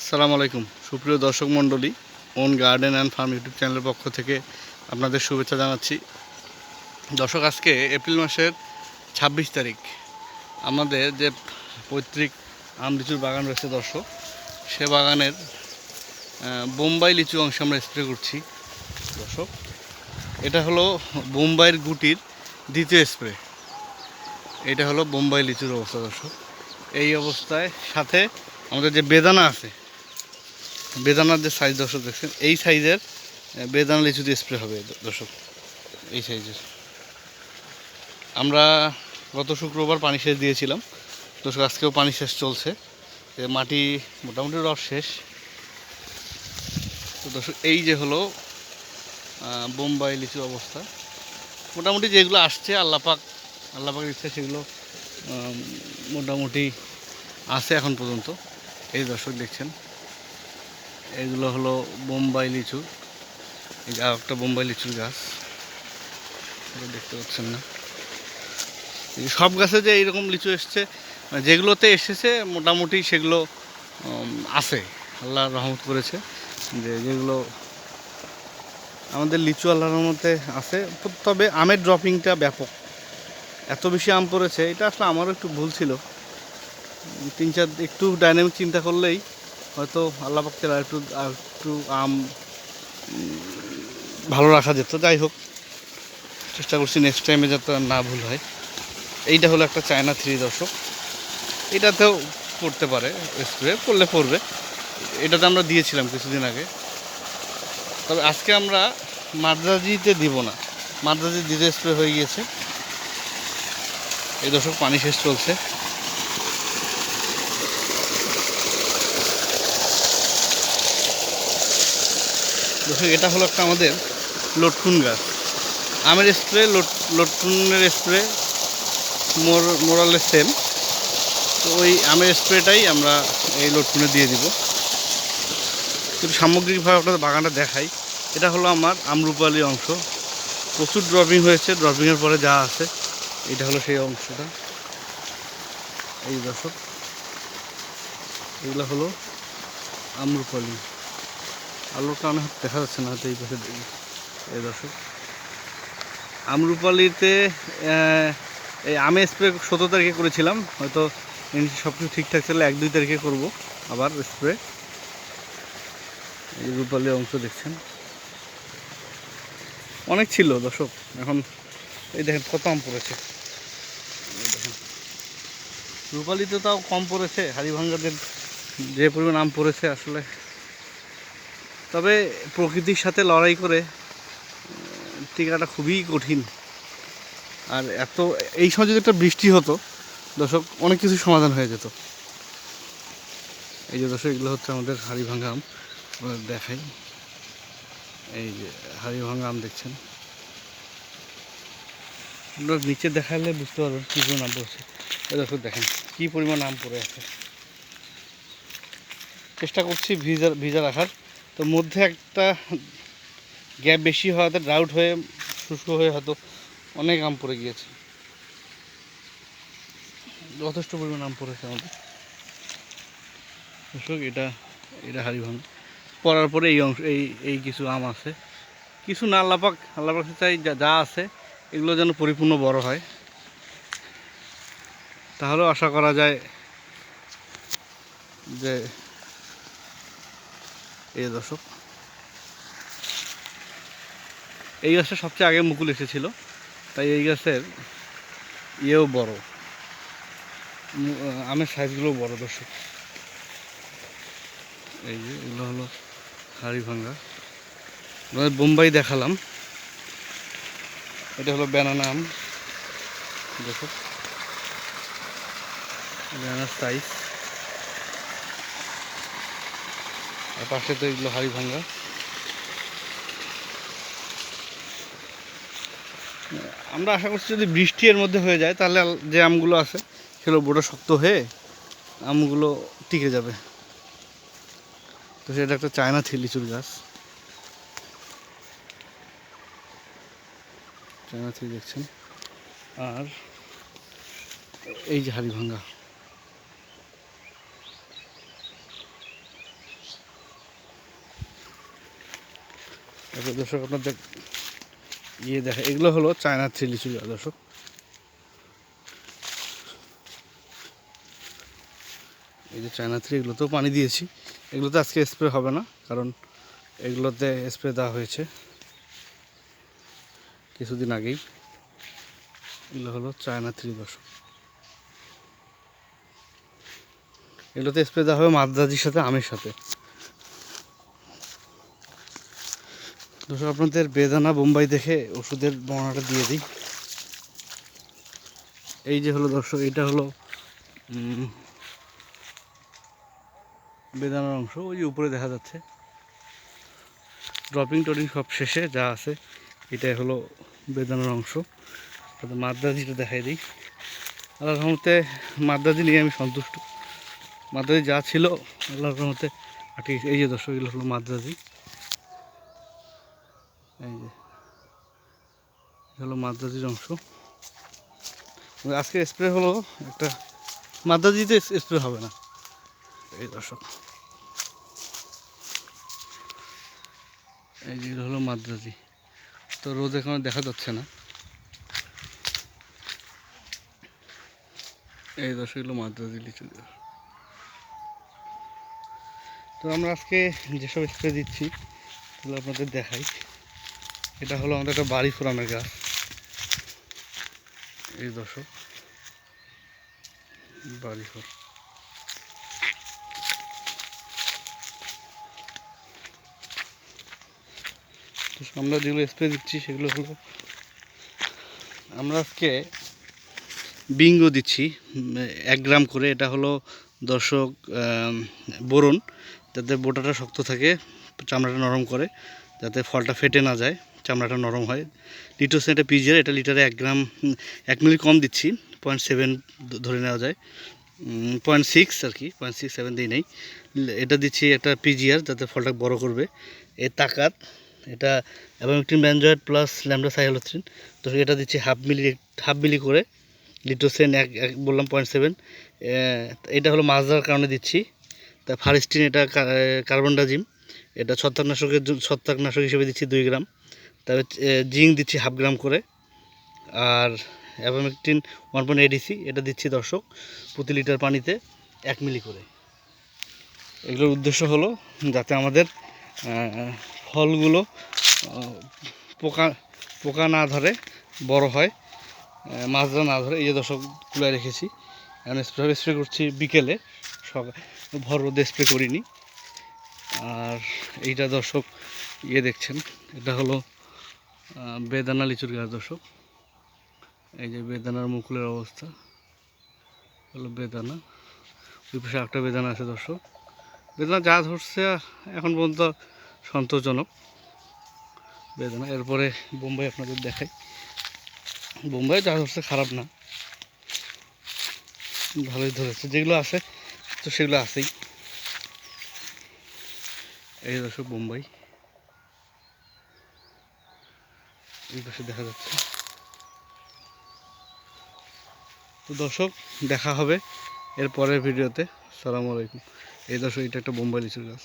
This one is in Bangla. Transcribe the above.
আসসালামু আলাইকুম। সুপ্রিয় দর্শক মণ্ডলী, own garden and farm YouTube চ্যানেলের পক্ষ থেকে আপনাদের শুভেচ্ছা জানাচ্ছি। দর্শক, আজকে এপ্রিল মাসের ছাব্বিশ তারিখ। আমাদের যে পৈতৃক আম লিচুর বাগান রয়েছে দর্শক, সে বাগানের বোম্বাই লিচু অংশ আমরা স্প্রে করছি। দর্শক, এটা হলো বোম্বাইয়ের গুটির দ্বিতীয় স্প্রে। এটা হলো বোম্বাই লিচুর অবস্থা দর্শক। এই অবস্থায় সাথে আমাদের যে বেদানা আছে বেদানার যে সাইজ দর্শক দেখছেন, এই সাইজের বেদানা লিচু দিয়ে স্প্রে হবে দর্শক, এই সাইজের আমরা গত শুক্রবার পানি সেচ দিয়েছিলাম। দর্শক, আজকেও পানি সেচ চলছে। মাটি মোটামুটি রস শেষ। তো দর্শক, এই যে হলো বোম্বাই লিচু অবস্থা। মোটামুটি যেগুলো আসছে, আল্লাপাক আল্লাপাক ইচ্ছা, সেগুলো মোটামুটি আছে এখন পর্যন্ত। এই দর্শক দেখছেন। এগুলো হলো বোম্বাই লিচু। এই আর একটা বোম্বাই লিচুর গাছ। দেখতে পাচ্ছেন না। সব গাছে যে এইরকম লিচু এসছে মানে যেগুলোতে এসেছে, মোটামুটি সেগুলো আছে। আল্লাহ রহমত করেছে যে যেগুলো আমাদের লিচু আল্লাহর রহমতে আছে। তবে আমের ড্রপিংটা ব্যাপক। এত বেশি আম পড়েছে, এটা আসলে আমারও একটু ভুল ছিল। তিন চার, একটু ডাইনামিক চিন্তা করলেই হয়তো আল্লাহ পাকের আর একটু আর একটু, আম ভালো রাখা যেত। যাই হোক, চেষ্টা করছি নেক্সট টাইমে যাতে না ভুল হয়। এইটা হলো একটা চায়না থ্রি দর্শক এটাতেও পড়তে পারে স্প্রে পড়লে পড়বে। এটাতে আমরা দিয়েছিলাম কিছুদিন আগে। তবে আজকে আমরা মাদ্রাজিতে দিব না। মাদ্রাজি দিতে স্প্রে হয়ে গিয়েছে। এই দর্শক পানি শেষ চলছে। দর্শক, এটা হলো একটা আমাদের লটকুন গাছ। আমের স্প্রে, লট, লটকুনের স্প্রে, মোর মোরালের সেম। তো ওই আমের স্প্রেটাই আমরা এই লটকুনে দিয়ে দিব। কিন্তু সামগ্রিকভাবে আপনাদের বাগানটা দেখাই। এটা হলো আমার আমরুপালি অংশ। প্রচুর ড্রপিং হয়েছে ড্রপিংয়ের পরে যা আছে, এটা হলো সেই অংশটা। এই দর্শক, এগুলো হলো আমরুপালি। কারণে হয়তো দেখা যাচ্ছে না এই পাশে। এই দর্শক, আমরুপালিতে এই আমি স্প্রে সতেরো তারিখে করেছিলাম, হয়তো সব কিছু ঠিকঠাক ছিল, এক, দুই তারিখে করব আবার স্প্রে। এই রূপালি অংশ দেখছেন। অনেক ছিল দর্শক, এখন এই দেখেন কত আম পড়েছে। দেখেন, রূপালিতে তাও কম পড়েছে, হাড়িভাঙ্গাদের যে পরিমাণ আম পড়েছে আসলে তবে প্রকৃতির সাথে লড়াই করে টিকাটা খুবই কঠিন। আর এত, এই সময় যদি একটা বৃষ্টি হতো, দর্শক, অনেক কিছু সমাধান হয়ে যেত। এই যে দর্শক, এগুলো হচ্ছে আমাদের হাড়ি ভাঙা আম দেখাই। এই যে হাড়ি ভাঙা আম দেখছেন। আপনারা নিচে দেখালে বুঝতে পারবেন কী পরিমাণ আম পড়েছে। এই দর্শক, দেখেন কী পরিমাণ আম পড়ে আছে। চেষ্টা করছি ভিজা ভিজা রাখার। তো মধ্যে একটা গ্যাপ বেশি হওয়াতে ড্রাউট হয়ে, শুষ্ক হয়ে হয়তো অনেক আম পড়ে গিয়েছে। যথেষ্ট পরিমাণ আম পড়েছে আমাদের। এটা এটা হাড়ি ভাঙা পড়ার পরে এই অংশ, এই এই কিছু আম আছে। কিছু না, আল্লাপাক আল্লাপাক চাই যা যা আছে, এগুলো যেন পরিপূর্ণ বড় হয়। তাহলেও আশা করা যায় যে এই দর্শক। এই গাছটা সবচেয়ে আগে মুকুল এসেছিল, তাই এই গাছের ইয়েও বড়। আমের সাইজগুলো বড় দর্শক। এই যে এগুলো হলো হাড়ি ভাঙ্গা। বোম্বাই দেখালাম। এটা হলো ব্যানানা আম। দেখো। ব্যানানার সাইজ আর পাশে তো এগুলো হাড়ি ভাঙ্গা আমরা আশা করছি যদি বৃষ্টি এর মধ্যে হয়ে যায়, তাহলে যে আমগুলো আছে, সেগুলো বড় শক্ত হয়ে আমগুলো টিকে যাবে। তো সেটা একটা চায়না লিচুর গাছ। চায়না থি দেখছেন। আর এই যে হাড়ি ভাঙ্গা তারপর দর্শক আপনাদের ইয়ে দেখা, এগুলো হলো চায়না থ্রি গাছ দর্শক। এই যে চায়না থ্রি এগুলোতেও পানি দিয়েছি। এগুলোতে আজকে স্প্রে হবে না, কারণ এগুলোতে স্প্রে দেওয়া হয়েছে কিছুদিন আগেই। এগুলো হলো চায়না থ্রি দর্শক। এগুলোতে স্প্রে দেওয়া হবে মাদ্রাজির সাথে, আমের সাথে। দর্শক, আপনাদের বেদানা বোম্বাই দেখে ওষুধের বর্ণাটা দিয়ে দিই। এই যে হলো দর্শক, এটা হলো বেদানার অংশ। ওই যে উপরে দেখা যাচ্ছে। ড্রপিং টপিং সব শেষে যা আছে, এটাই হলো বেদানার অংশ। মাদ্রাজিটা দেখাই দিই। আল্লাহ রহমতে মাদ্রাজি নিয়ে আমি সন্তুষ্ট। মাদ্রাজি যা ছিল আল্লাহ রহমতে আটকে এই যে দর্শক, এগুলো হলো মাদ্রাজি। এই যে হলো মাদ্রাজির অংশ। আজকে স্প্রে হলো একটা, মাদ্রাজিতে স্প্রে হবে না। এই দর্শক। এই যে হলো মাদ্রাজি। তো রোদ এখানে দেখা যাচ্ছে না। এই দর্শক, এগুলো মাদ্রাজি লিচু। তো আমরা আজকে যেসব স্প্রে দিচ্ছি সেগুলো আপনাদের দেখাই। এটা হলো আমাদের একটা বাড়ি ফোরামের গাছ। এই দর্শক, বাড়ি ফোর আমরা যেগুলো স্প্রে দিচ্ছি, সেগুলো হলো আমরা আজকে বিঙ্গো দিচ্ছি, এক গ্রাম করে। এটা হলো দর্শক বোরন, যাতে বোটাটা শক্ত থাকে, চামড়াটা নরম করে, যাতে ফলটা ফেটে না যায়। চামড়াটা নরম হয়। লিটোসেন এটা পিজিআর, এটা লিটারে এক গ্রাম এক মিলি কম দিচ্ছি পয়েন্ট সেভেন ধরে নেওয়া যায়। পয়েন্ট সিক্স আর কি পয়েন্ট সিক্স সেভেন দিই নেই। এটা দিচ্ছি একটা পিজিআর, যাতে ফলটা বড় করবে। এর তাকাত, এটা এবং একটি ম্যানজয়েড প্লাস ল্যামডা সাইহোলোথ্রিন। তো এটা দিচ্ছি হাফ মিলি হাফ মিলি করে। লিটোসেন এক এক, বললাম পয়েন্ট সেভেন এটা হলো মাছ ধরার কারণে দিচ্ছি। তা ফারিস্টিন এটা কার্বন ডাজিম এটা ছত্রাকনাশকের ছত্রাকনাশক হিসেবে দিচ্ছি দুই গ্রাম। তারপরে জিঙ্ক দিচ্ছি হাফ গ্রাম করে। আর অ্যাভামেকটিন ওয়ান পয়েন্ট এডিসি এটা দিচ্ছি দর্শক, প্রতি লিটার পানিতে এক মিলি করে। এগুলোর উদ্দেশ্য হলো যাতে আমাদের ফলগুলো পোকা পোকা না ধরে, বড় হয়। মাছরা না ধরে, এই যে দর্শক, কুলায় রেখেছি। আমি স্প্রে স্প্রে করছি বিকেলে সকাল ভর রোদে স্প্রে করিনি। আর এইটা দর্শক ইয়ে দেখছেন, এটা হলো বেদানা লিচুর গাছ, দর্শক। এই যে বেদানার মুকুলের অবস্থা, হলো বেদানা। ওই পাশে একটা বেদানা আছে, দর্শক। বেদানা যা ধরছে, এখন পর্যন্ত সন্তোষজনক। বেদানা, এরপরে বোম্বাই আপনাদের দেখাই। বোম্বাই যা ধরছে খারাপ না। ভালোই ধরেছে। যেগুলো আছে, তো সেগুলো আছেই। এই দর্শক, বোম্বাই। এই পাশে দেখা যাচ্ছে। তো দর্শক, দেখা হবে এর পরের ভিডিওতে। সালামু আলাইকুম। এই দর্শক, এটা একটা বোম্বাই লিচুর গাছ।